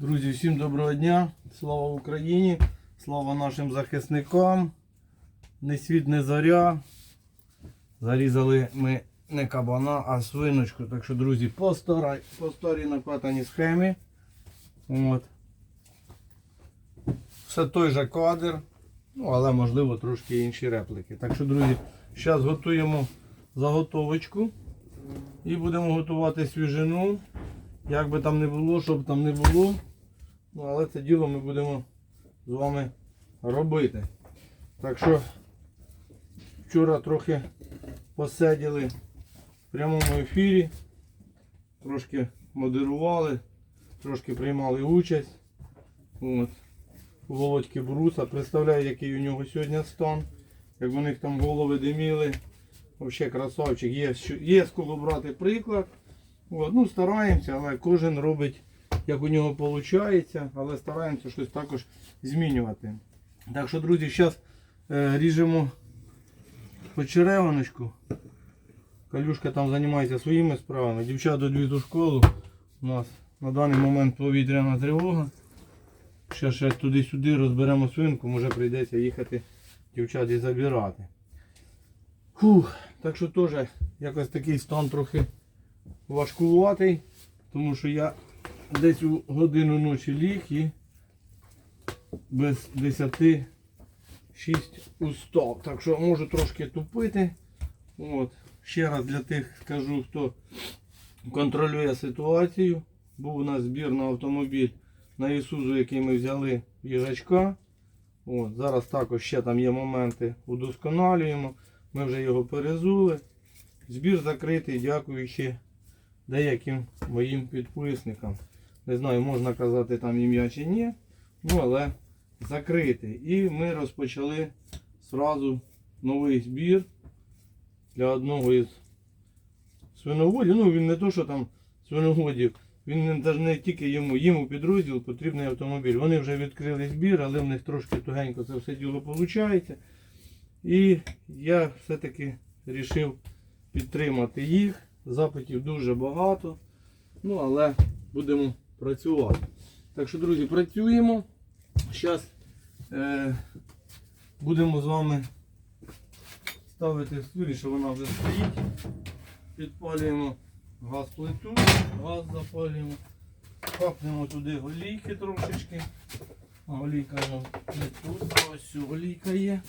Друзі, всім доброго дня. Слава Україні! Слава нашим захисникам. Не світ, не зоря. Зарізали ми не кабана, а свиночку. Так що, друзі, по старій, по старій накатаній схемі. От. Все той же кадр. Ну, але можливо трошки інші реплики. Так що, друзі, зараз готуємо заготовочку. І будемо готувати свіжину. Як би там не було, щоб там не було. Ну, але це діло ми будемо з вами робити. Так що вчора трохи посиділи в прямому ефірі, трошки модерували, трошки приймали участь. От. Володьки Бруса. Представляю, який у нього сьогодні стан. Як у них там голови диміли. Взагалі красавчик. Є, є з кого брати приклад. От, ну, стараємося, але кожен робить, як у нього виходить, але стараємося щось також змінювати. Так що, друзі, зараз е, ріжемо почеревиночку. Калюшка там займається своїми справами. Дівчата йдуть у школу. У нас на даний момент повітряна тривога. Ще ще туди-сюди розберемо свинку, може прийдеться їхати дівчат і забирати. Фух, так що теж якось такий стан трохи важкуватий, тому що я десь у годину ночі ліг і без 10 6 устав. Так що можу трошки тупити. От. Ще раз для тих скажу, хто контролює ситуацію. Був у нас збір на автомобіль на Ісузу, який ми взяли їжачка. От. Зараз також ще там є моменти, удосконалюємо. Ми вже його перезули. Збір закритий, дякуючи деяким моїм підписникам. Не знаю, можна казати там ім'я чи ні. Ну, але закритий. І ми розпочали зразу новий збір для одного із свиноводів. Ну, він не то, що там свиноводів. Він не, не тільки йому, їм у підрозділ потрібний автомобіль. Вони вже відкрили збір, але в них трошки тугенько це все діло виходить. І я все-таки вирішив підтримати їх. Запитів дуже багато. Ну, але будемо працювати. Так що, друзі, працюємо. Зараз е, будемо з вами ставити в стулі, що вона вже стоїть. Підпалюємо газ плиту, газ запалюємо. Капнемо туди голійки трошечки. Голійка не тут, ось голійка є.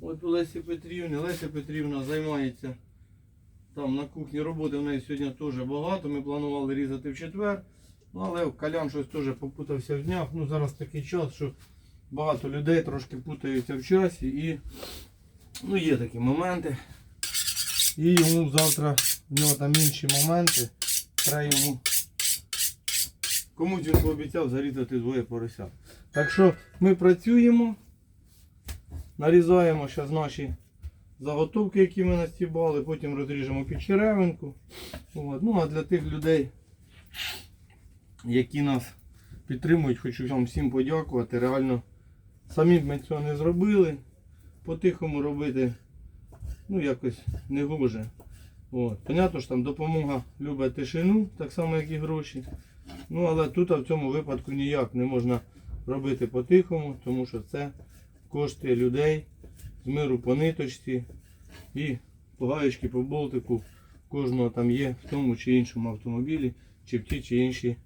От у Лесі Петрівни. Леся Петрівна займається там на кухні роботи в неї сьогодні теж багато. Ми планували різати в четвер. Ну, але Колян щось теж попутався в днях. Ну, зараз такий час, що багато людей трошки путаються в часі і ну, є такі моменти. І йому завтра в нього там інші моменти. Треба йому комусь він пообіцяв зарізати двоє поросят. Так що ми працюємо, нарізаємо зараз наші заготовки, які ми настібали, потім розріжемо під черевинку. От. Ну а для тих людей, які нас підтримують, хочу вам всім подякувати. Реально самі б ми цього не зробили. По-тихому робити ну якось не гоже. От. Понятно, що там допомога любить тишину, так само як і гроші. Ну але тут в цьому випадку ніяк не можна робити по-тихому, тому що це коштує людей з миру по ниточці і по гаєчки по болтику. Кожного там є в тому чи іншому автомобілі, чи в ті чи інші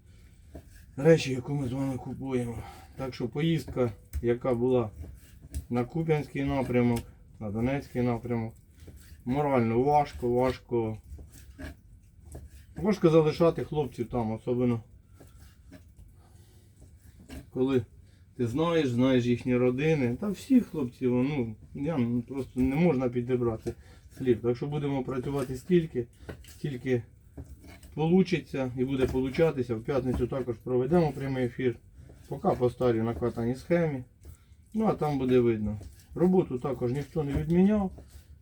речі, яку ми з вами купуємо. Так що поїздка, яка була на Куп'янський напрямок, на Донецький напрямок, морально важко, важко. Важко залишати хлопців там, особливо коли ти знаєш, знаєш їхні родини. Та всі хлопці, ну, я, ну, просто не можна підібрати слів. Так що будемо працювати стільки, скільки вийде і буде получатися. В п'ятницю також проведемо прямий ефір. Поки по старій накатаній схемі. Ну а там буде видно. Роботу також ніхто не відміняв.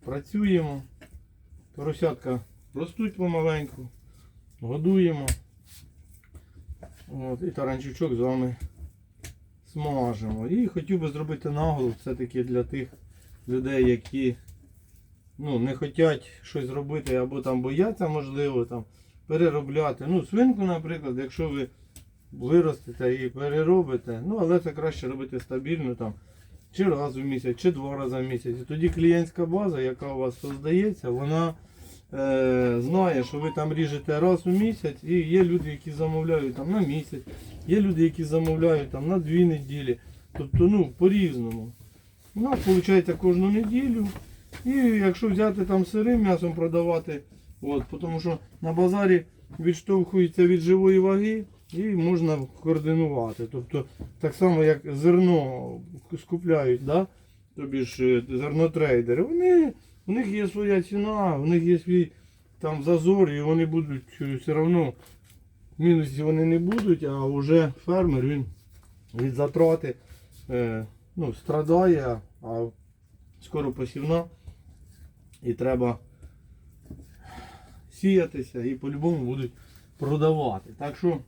Працюємо. Поросятка ростуть помаленьку. Годуємо. От, і таранчучок з вами смажимо. І хотів би зробити наголос все-таки для тих людей, які ну, не хочуть щось робити або там бояться, можливо, там, переробляти. Ну, свинку, наприклад, якщо ви виростете і переробите. Ну, але це краще робити стабільно там. Чи раз в місяць, чи два рази в місяць. І тоді клієнтська база, яка у вас создається, вона знає, що ви там ріжете раз у місяць, і є люди, які замовляють там на місяць, є люди, які замовляють там на дві неділі. Тобто, ну, по-різному. У нас виходить кожну неділю. І якщо взяти там сирим м'ясом продавати, от, тому що на базарі відштовхується від живої ваги і можна координувати. Тобто так само як зерно скупляють, да? тобі ж е, зернотрейдери, вони, у них є своя ціна, у них є свій там зазор, і вони будуть е, все одно в мінусі вони не будуть, а вже фермер він від затрати е, ну, страдає, а скоро посівна і треба сіятися і по-любому будуть продавати. Так що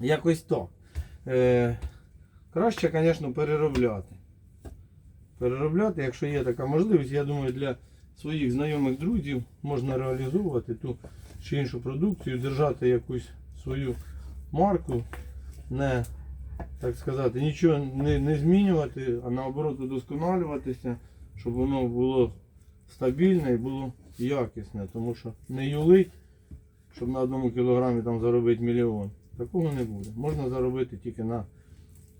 якось так. Е, краще, звісно, переробляти. Переробляти, якщо є така можливість, я думаю, для своїх знайомих друзів можна реалізовувати ту чи іншу продукцію, держати якусь свою марку, не так сказати, нічого не, не змінювати, а наоборот удосконалюватися, щоб воно було стабільне і було якісне. Тому що не юлить, щоб на одному кілограмі там заробити мільйон. Такого не буде. Можна заробити тільки на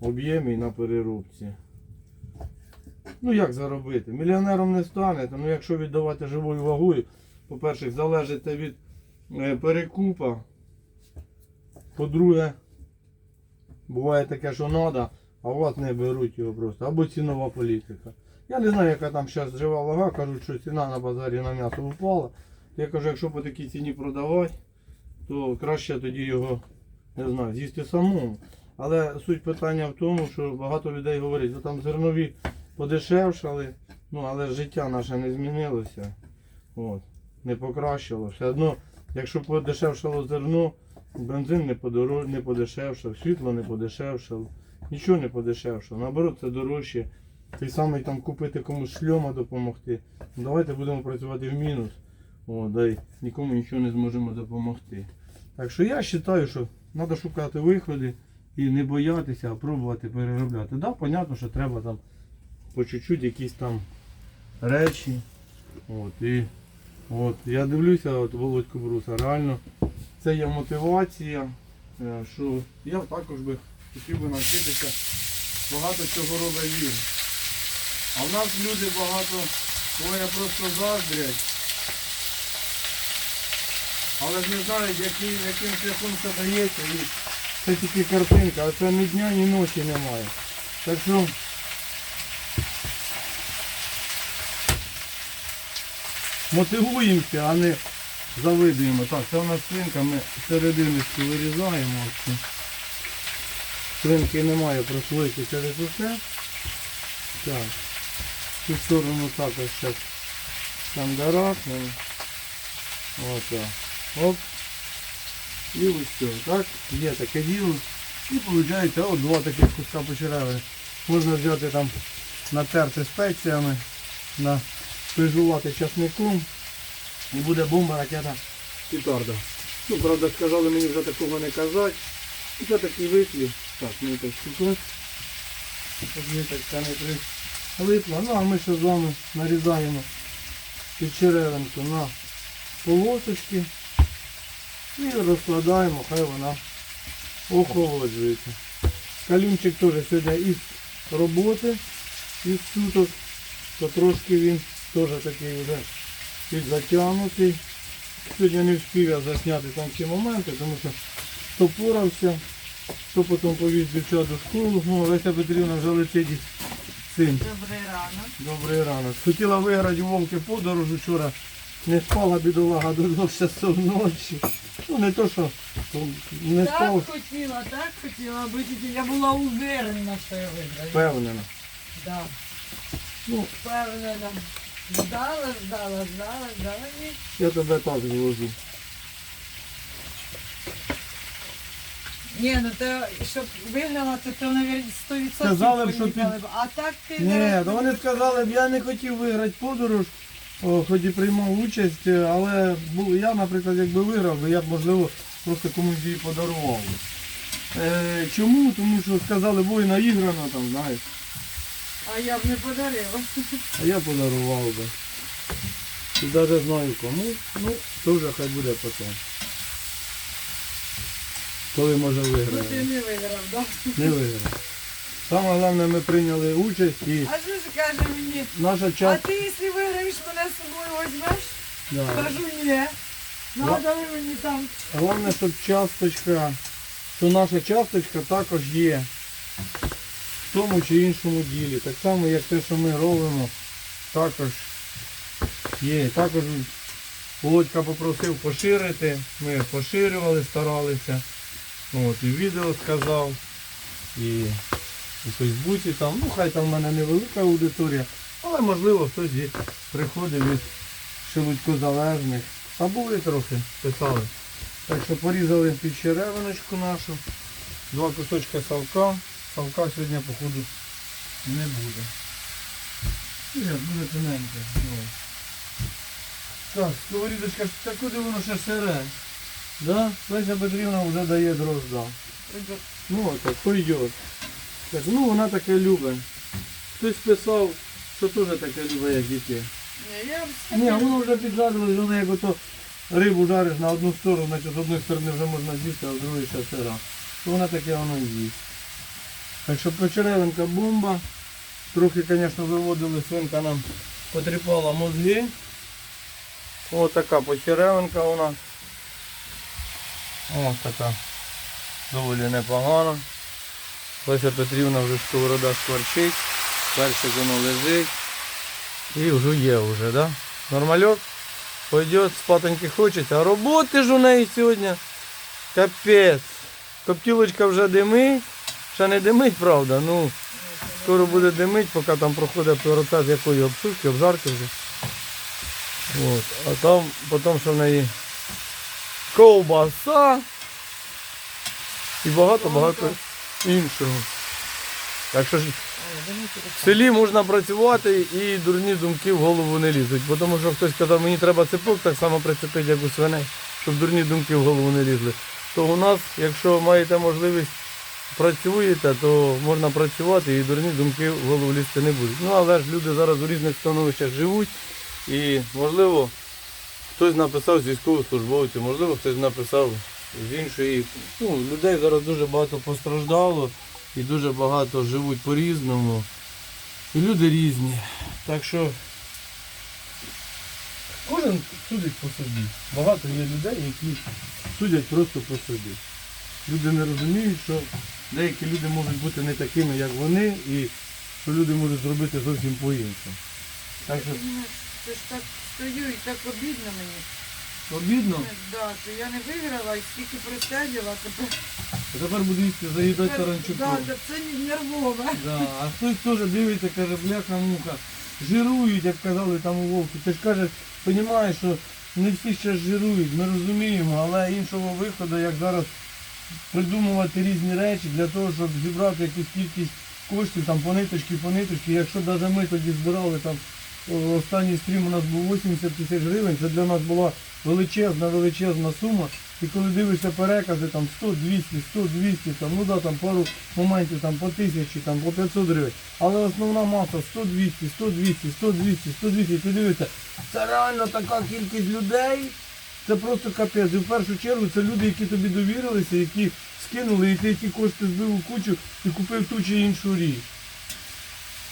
об'ємі і на переробці. Ну як заробити? Мільйонером не станете, ну якщо віддавати живою вагою, по-перше, залежите від е, перекупа. По-друге, буває таке, що треба, а у вас не беруть його просто. Або цінова політика. Я не знаю, яка там зараз жива вага, кажуть, що ціна на базарі на м'ясо впала. Я кажу, якщо по такій ціні продавати, то краще тоді його, не знаю, з'їсти самому. Але суть питання в тому, що багато людей говорять, що там зернові подешевшали, ну але життя наше не змінилося. От, не покращило. Все одно, якщо подешевшало зерно, бензин не, подорож... не подешевшав, світло не подешевшало, нічого не подешевшало. Наоборот, це дорожче. Той самий там купити комусь шльома допомогти. Давайте будемо працювати в мінус. О, дай нікому нічого не зможемо допомогти. Так що я вважаю, що треба шукати виходи і не боятися, а пробувати переробляти. Так, да, понятно, що треба там по чуть-чуть якісь там речі. От, і, от, я дивлюся, от Володьку Бруса, реально це є мотивація, е, що я також би хотів би навчитися багато чого робить він. А в нас люди багато своє просто заздрять. Але ж не знають, який, яким шляхом це дається. І це тільки картинка, а це ні дня, ні ночі немає. Так що мотивуємося, а не завидуємо. Так, це у нас свинка, ми серединочку вирізаємо. Свинки немає прослойки через усе. Так. Цю сторону також зараз сандарахнемо. Отак. Оп. І ось все. Так, є таке діло. І виходить, от два таких куска почеревини. Можна взяти там, натерти спеціями, на, пижувати часником. І буде бомба ракета петарда. Ну, правда, сказали мені вже такого не казати. І це вислів. Так, мені так штука. Так не прилипло. Ну а ми ще з вами нарізаємо під черевинку на полосочки і розкладаємо, хай вона охолоджується. Калюнчик теж сьогодні із роботи, із суток, то трошки він теж такий вже підзатягнутий. Сьогодні не встиг я засняти там ці моменти, тому що то порався, то потім повіз дівчат до школи. Ну, Леся Петрівна вже летить цим. Добрий ранок. Добрий ранок. Хотіла виграти у Вовки подорож вчора. Не спала бідолага до 2 часов ночі. Ну не то, що не Так спав, хотіла, так хотіла бути. Я була уверена, що я виграю. впевнена. Да. Ну, Впевнена. Ждала, ждала, ждала, ждала. Я тебе так зложу. Ні, ну то щоб виграла, то то, мабуть, 100% Сказали б, що поїхали б. А так ти Ні, зараз- то вони сказали б, я не хотів виграти подорож, о, хоч і приймав участь, е, але бу- я, наприклад, якби виграв, би я б, можливо, просто комусь її подарував. Е, чому? Тому що сказали, бой наіграно там, знаєш. А я б не подарила. А я подарував би. І навіть знаю кому. Ну, то вже хай буде потім. Коли може Ну ти виграє. не виграв, так? Не виграє. Саме головне, ми прийняли участь і А що ж каже мені? наша А ти, якщо виграєш, мене з собою візьмеш? Да. Кажу, ні. Надо ви мені там. Головне, щоб часточка, що наша часточка також є тому чи іншому ділі. Так само, як те, що ми робимо, також є. Також Володька попросив поширити. Ми поширювали, старалися. От, і відео сказав. І у Фейсбуці там, ну хай там в мене невелика аудиторія, але можливо хтось і приходить від шелудькозалежних. А були трохи, писали. Так що порізали під черевиночку нашу. Два кусочка салка. Салка сьогодні, походу, не буде. Буде тоненьке. ну. Так, сковорідочка, та куди воно ще сире? Да? Леся Петрівна вже дає дрозда. Ну так, пойдет. Так, ну вона таке любить. Хтось писав, що теж таке любить, як дітей. Ні, воно вже піджарилось, воно як ото рибу жариш на одну сторону, значить з одної сторони вже можна з'їсти, а з другої ще сира. То воно таке воно і їсть. Так що почеревинка бомба. Трохи, звісно, виводили, свинка нам потріпала мозги. Ось така почеревинка у нас. Ось така. Доволі непогана. Леся Петрівна вже сковорода скворчить. Першик воно лежить. І вже є вже, да? Нормальок? Пойдет, спатоньки хочеться. А роботи ж у неї сьогодні. Капець. Коптілочка вже димить. Ще не димить, правда. Ну, скоро буде димить, поки там проходить процес якої обсушки, обжарки вже. От. А там потім, що в неї ковбаса і багато-багато іншого. Так що ж в селі можна працювати і дурні думки в голову не лізуть. Бо Тому що хтось казав, мені треба цепок так само прицепити, як у свиней, щоб дурні думки в голову не лізли. То у нас, якщо маєте можливість працюєте, то можна працювати і дурні думки в голову лізти не будуть. Ну але ж люди зараз у різних становищах живуть і можливо хтось написав з військовослужбовців, можливо хтось написав з іншої. Ну, людей зараз дуже багато постраждало і дуже багато живуть по-різному. І люди різні. Так що кожен судить по собі. Багато є людей, які судять просто по собі. Люди не розуміють, що деякі люди можуть бути не такими, як вони, і що люди можуть зробити зовсім по-іншому. Так що Це ж так стою і так обідно мені. обідно, Да, то я не виграла і скільки присяділа, тепер. а тепер буду їсти заїдати Да, таранчуком. да, це нервове. Да, а хтось теж дивиться, каже, бляха муха, жирують, як казали там у вовку. Ти ж кажеш, розумієш, що не всі ще жирують, ми розуміємо, але іншого виходу, як зараз придумувати різні речі для того, щоб зібрати якусь кількість коштів, там по ниточки, по ниточки. Якщо навіть ми тоді збирали там останній стрім у нас був 80 тисяч гривень, це для нас була величезна, величезна сума. І коли дивишся перекази там 100, 200, 100, 200, там, ну да, там пару моментів там по тисячі, там по 500 гривень. Але основна маса 100, 200, 100, 200, 100, 200, 100, 200. І ти дивишся, це реально така кількість людей. Це просто капець. І в першу чергу це люди, які тобі довірилися, які скинули, і ти ті кошти збив у кучу і купив ту чи іншу річ.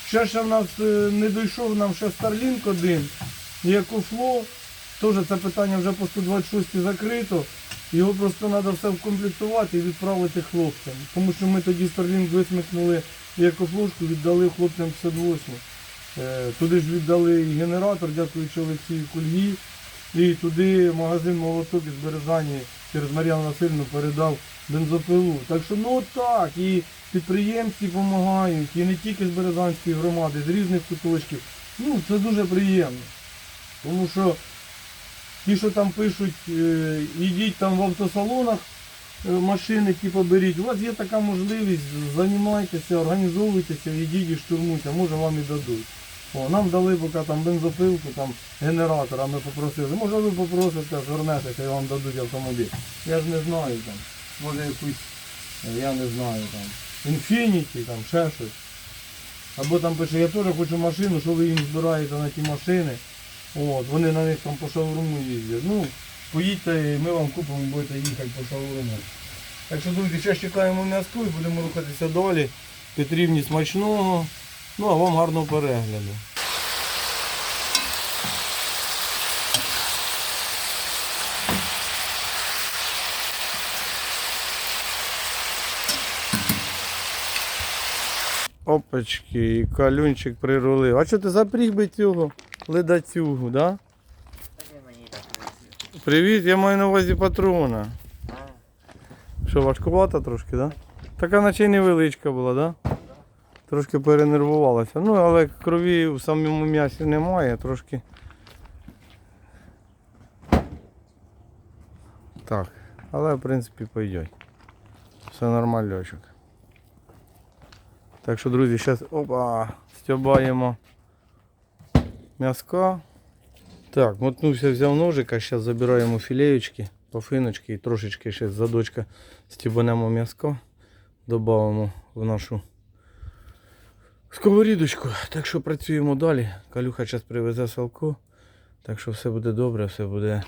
Ще ще в нас е, не дійшов нам ще Starlink один, і EcoFlow. Теж це питання вже по 126 закрито. Його просто треба все вкомплектувати і відправити хлопцям. Тому що ми тоді Starlink висмикнули екофлошку, віддали хлопцям 58. Е, Туди ж віддали і генератор, дякуючи Олексію Кульгі. І туди магазин молоток із Березані через Мар'яну Васильівну передав бензопилу. Так що ну так, і підприємці допомагають, і не тільки з Березанської громади, з різних куточків. Ну, це дуже приємно. Тому що ті, що там пишуть, е, йдіть там в автосалонах, е, машини типу беріть. У вас є така можливість, займайтеся, організовуйтеся, йдіть і штурмуйте, може вам і дадуть. О, нам дали поки там бензопилку, там генератор, а ми попросили. Може ви попросите, звернетеся і вам дадуть автомобіль. Я ж не знаю там. Може якусь я не знаю там. Infinity, там ще щось. Або там пише, я теж хочу машину, що ви їм збираєте на ті машини. От, вони на них там по шоуруму їздять. Ну, поїдьте, ми вам купимо, будете їхати по шоуруму. Так що, друзі, ще чекаємо м'язку і будемо рухатися далі. Петрівні смачного. Ну а вам гарного перегляду. Опачки, і калюнчик прирулив. А що ти запріг би цього ледацюгу, да? Привіт, я маю на увазі патрона. Що, важкувата трошки, да? Така наче й невеличка була, да? Трошки перенервувалася. Ну, але крові в самому м'ясі немає, трошки. Так, але в принципі пойдет. Все нормальочок. Так що, друзі, зараз опа, стьобаємо м'язка. Так, мотнувся, взяв ножика, зараз забираємо філеєчки, пафиночки і трошечки ще задочка стібанемо м'язко, додамо в нашу сковорідочку. Так що працюємо далі. Калюха зараз привезе салко. Так що все буде добре, все буде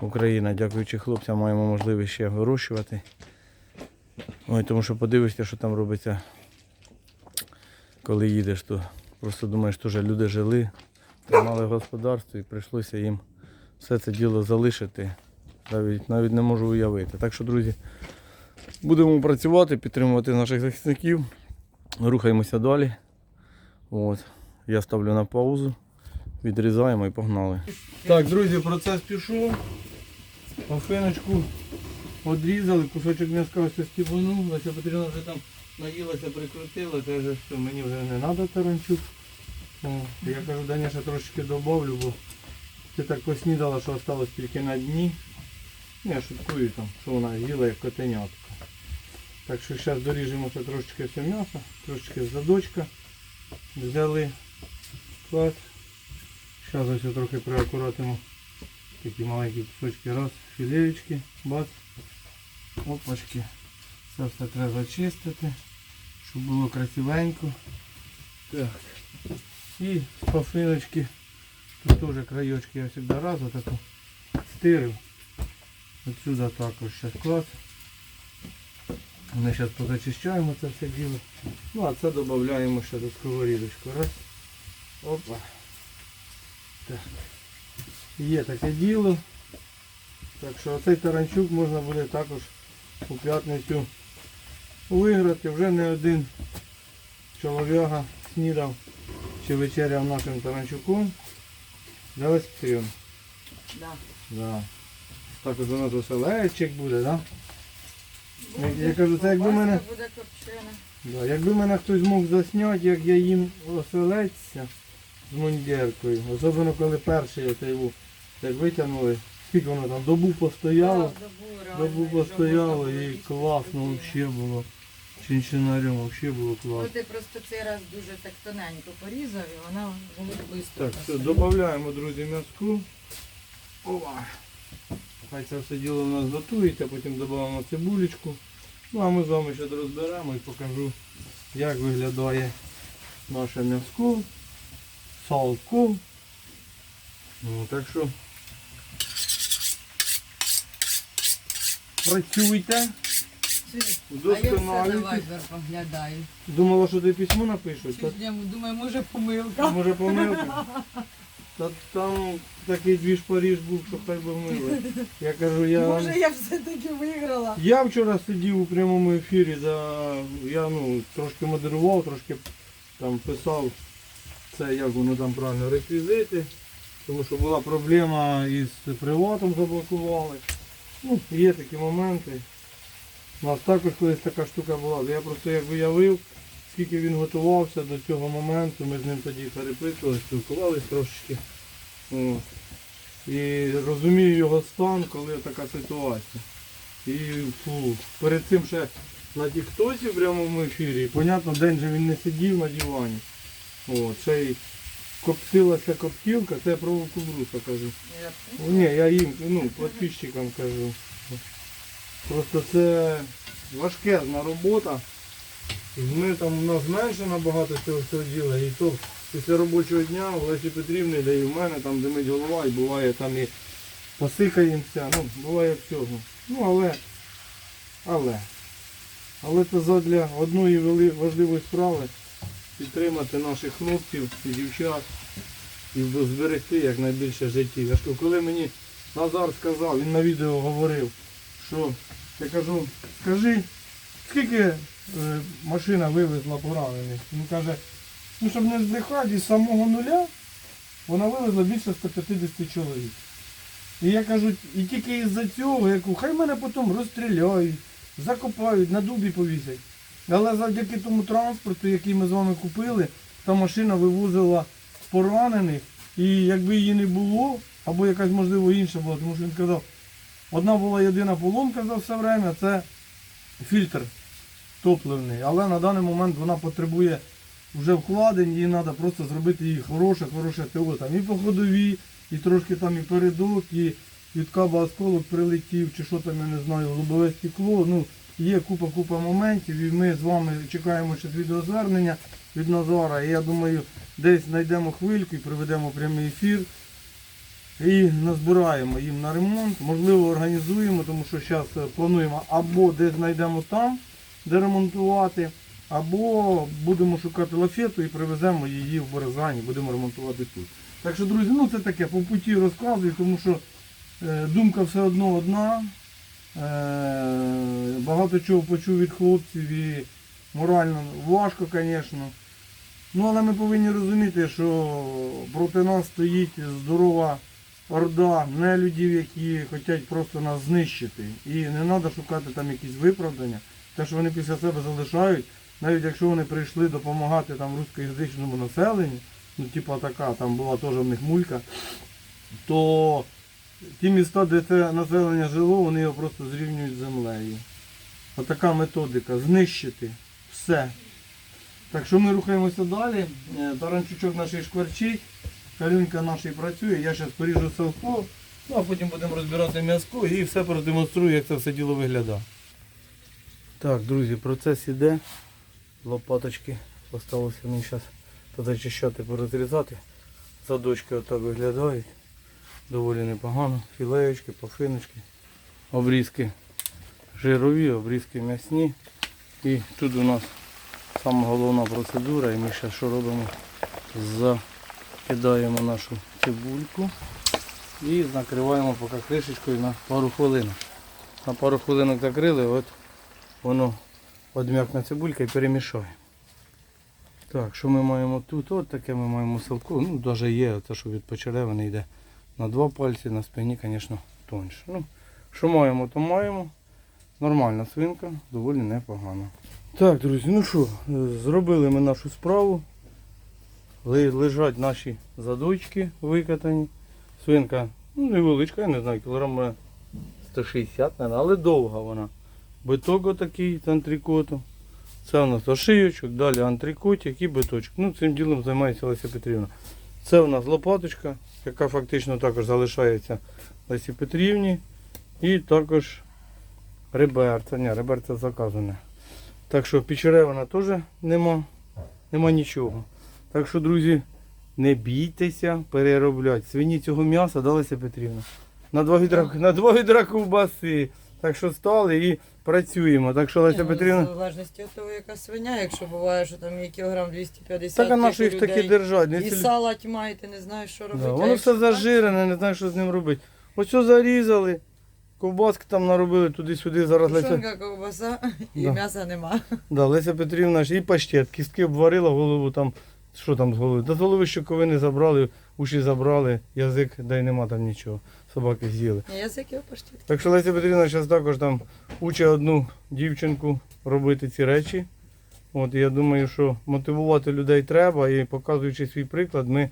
Україна. Дякуючи хлопцям, маємо можливість ще вирощувати. Ой, тому що подивишся, що там робиться, коли їдеш, то просто думаєш, що люди жили, тримали господарство і прийшлося їм все це діло залишити. Навіть, навіть не можу уявити. Так що, друзі, будемо працювати, підтримувати наших захисників. Рухаємося далі. От. Я ставлю на паузу, відрізаємо і погнали. Так, друзі, процес пішов. Пафиночку Одрізали, кусочок м'яска ось стібанув, Петрівна вже там наїлася, прикрутила, каже, що мені вже не треба таранчук. Я кажу, Даня, ще трошечки добавлю, бо ти так поснідала, що осталось тільки на дні. Я шуткую там, що вона їла як котенятка. Так що зараз доріжемо ще трошечки це м'ясо, трошечки задочка взяли. Клас. Зараз ось трохи приакуратимо такі маленькі кусочки. Раз, філеєчки, бац. Опачки. Це все треба зачистити, щоб було красивенько. Так. І з пафиночки. Тут теж краєчки я завжди раз отаку стирив. Отсюда також зараз клас. Ми зараз позачищаємо це все діло. Ну а це додаємо ще до сковорідочку. Раз. Опа. Так. Є таке діло. Так що оцей таранчук можна буде також у п'ятницю виграти. Вже не один чолов'яга снідав чи вечеряв нашим таранчуком. Давай Петрівна. Да. Да. Так от у нас оселечик буде, да? Я- я кажу, це якби мене- Буде копчена. Да. Якби мене хтось мог засняти, як я їм оселедця з мундіркою, особливо коли перший оцей був, як витягнули, скільки воно там, добу постояло, Да, добу добу постояло і класно взагалі було. Чинчинарем взагалі було Ну класно. ти просто цей раз дуже так тоненько порізав і вона дуже швидко. Так, все, додаємо, друзі, м'язку. Ова. Хай це все діло у нас готується, потім додаємо цибулечку. Ну а ми з вами ще розберемо і покажу, як виглядає наше м'язко, салко. Ну, так що працюйте, поглядаю. Думала, що ти письмо напишуть. Думаю, може помилка. Може помилка? Та там такий двіж Паріж був, що хай би мили. Я кажу, я. Може я все-таки виграла. Я вчора сидів у прямому ефірі, за... я ну, трошки модерував, трошки там писав це, як воно там правильно, реквізити. Тому що була проблема із приватом заблокували. Ну, є такі моменти. У нас також колись така штука була. Я просто як виявив, скільки він готувався до цього моменту, ми з ним тоді переписували, спілкувалися трошечки. От. І розумію його стан, коли така ситуація. І фу, перед цим ще на тіктосі в прямому ефірі, понятно, день же він не сидів на дивані. От, ще й коптилася коптілка, це я про кубруса кажу. Я- Ні, я їм, ну, підписчикам кажу. Просто це важкезна робота. Ми там у нас менше набагато цього всього діла. І то після робочого дня у Лесі Петрівни, де і в мене там димить голова, і буває там і посикаємося, ну, буває всього. Ну але, але, але це задля одної важливої справи підтримати наших хлопців і дівчат і зберегти якнайбільше життів. Я ж коли мені Назар сказав, він на відео говорив, що я кажу, скажи, скільки машина вивезла поранених? Він каже, ну щоб не збрехати, з самого нуля вона вивезла більше 150 чоловік. І я кажу, і тільки із-за цього, я кажу, хай мене потім розстріляють, закопають, на дубі повісять. Але завдяки тому транспорту, який ми з вами купили, та машина вивозила поранених. І якби її не було, або якась можливо інша була, тому що він казав, одна була єдина поломка за все время, це фільтр топливний. Але на даний момент вона потребує вже вкладень, їй треба просто зробити її хороше, хороше ТО. Там і по ходовій, і трошки там і передок, і від осколок прилетів, чи що там, я не знаю, лобове стекло. Ну, є купа-купа моментів, і ми з вами чекаємо ще відеозвернення від Назара. І я думаю, десь знайдемо хвильку і проведемо прямий ефір. І назбираємо їм на ремонт. Можливо, організуємо, тому що зараз плануємо або десь знайдемо там, де ремонтувати, або будемо шукати лафету і привеземо її в Березані, будемо ремонтувати тут. Так що, друзі, ну це таке по путі розказую, тому що е, думка все одно одна. Е, багато чого почув від хлопців і морально важко, звісно. Ну, але ми повинні розуміти, що проти нас стоїть здорова орда нелюдів, які хочуть просто нас знищити. І не треба шукати там якісь виправдання. Те, що вони після себе залишають, навіть якщо вони прийшли допомагати там русскоязичному населенню, ну типа така, там була теж в них мулька, то ті міста, де це населення жило, вони його просто зрівнюють з землею. Отака методика знищити все. Так що ми рухаємося далі. Е, Таранчучок наш шкварчить, калюнька наш працює, я зараз поріжу селко, ну а потім будемо розбирати м'язко і все продемонструю, як це все діло виглядає. Так, друзі, процес іде. Лопаточки залишилося мені зараз позачищати, порозрізати. Задочки отак виглядають. Доволі непогано. Філеєчки, пафиночки, обрізки жирові, обрізки м'ясні. І тут у нас сама головна процедура. І ми зараз що робимо? Закидаємо нашу цибульку і накриваємо поки кришечкою на пару хвилин. На пару хвилинок закрили, от воно одм'якне цибулька і перемішає. Так, що ми маємо тут? От таке ми маємо селку. Ну, навіть є те, що від почеревини йде на два пальці, на спині, звісно, тоньше. Ну, що маємо, то маємо. Нормальна свинка, доволі непогана. Так, друзі, ну що, зробили ми нашу справу. Лежать наші задочки викатані. Свинка ну, невеличка, я не знаю, кілограм 160, але довга вона. Биток отакий з антрикотом. Це у нас ошийочок, далі антрикотик і биточок. Ну, цим ділом займається Леся Петрівна. Це у нас лопаточка, яка фактично також залишається Лесі Петрівні. І також реберця. Ні, реберця заказане. Так що печеревина теж нема, нема нічого. Так що, друзі, не бійтеся переробляти. Свині цього м'яса далася Петрівна. На два відра, на два відра ковбаси. Так що стали і працюємо. Так що Леся ну, Петрівна. В залежності від того, яка свиня, якщо буває, що там є кілограм 250 Так а на що їх людей, держать? Не І ціл- сала тьма, і ти не знаєш, що робити. Да, А воно якщо все так, зажирене, не знаю, що з ним робити. Ось що зарізали, ковбаски там наробили туди-сюди. Зараз Леся, Тушонка, ковбаса і Да. м'яса нема. да, Леся Петрівна ж і паштет, кістки обварила голову там. Що там з голови? Та з голови щоковини забрали, уші забрали, язик, да й нема там нічого. Собаки з'їли. Язик його паштет. Так що Леся Петрівна зараз також там учить одну дівчинку робити ці речі. От я думаю, що мотивувати людей треба і показуючи свій приклад, ми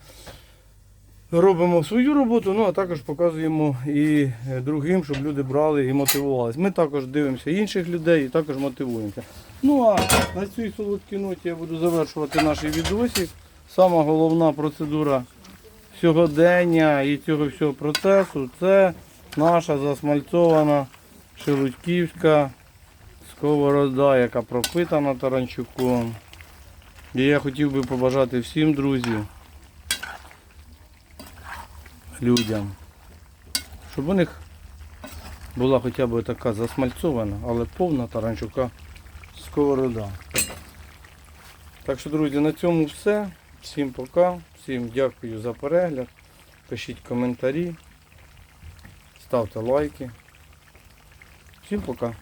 робимо свою роботу, ну а також показуємо і е, другим, щоб люди брали і мотивувалися. Ми також дивимося інших людей і також мотивуємося. Ну а на цій солодкій ноті я буду завершувати наш відосик. Сама головна процедура сьогодення і цього всього процесу це наша засмальцована шелудьківська Сковорода, яка пропитана таранчуком. І я хотів би побажати всім друзів, людям, щоб у них була хоча б така засмальцована, але повна таранчука сковорода. Так що, друзі, на цьому все. Всім пока, всім дякую за перегляд. Пишіть коментарі, ставте лайки. Всім пока.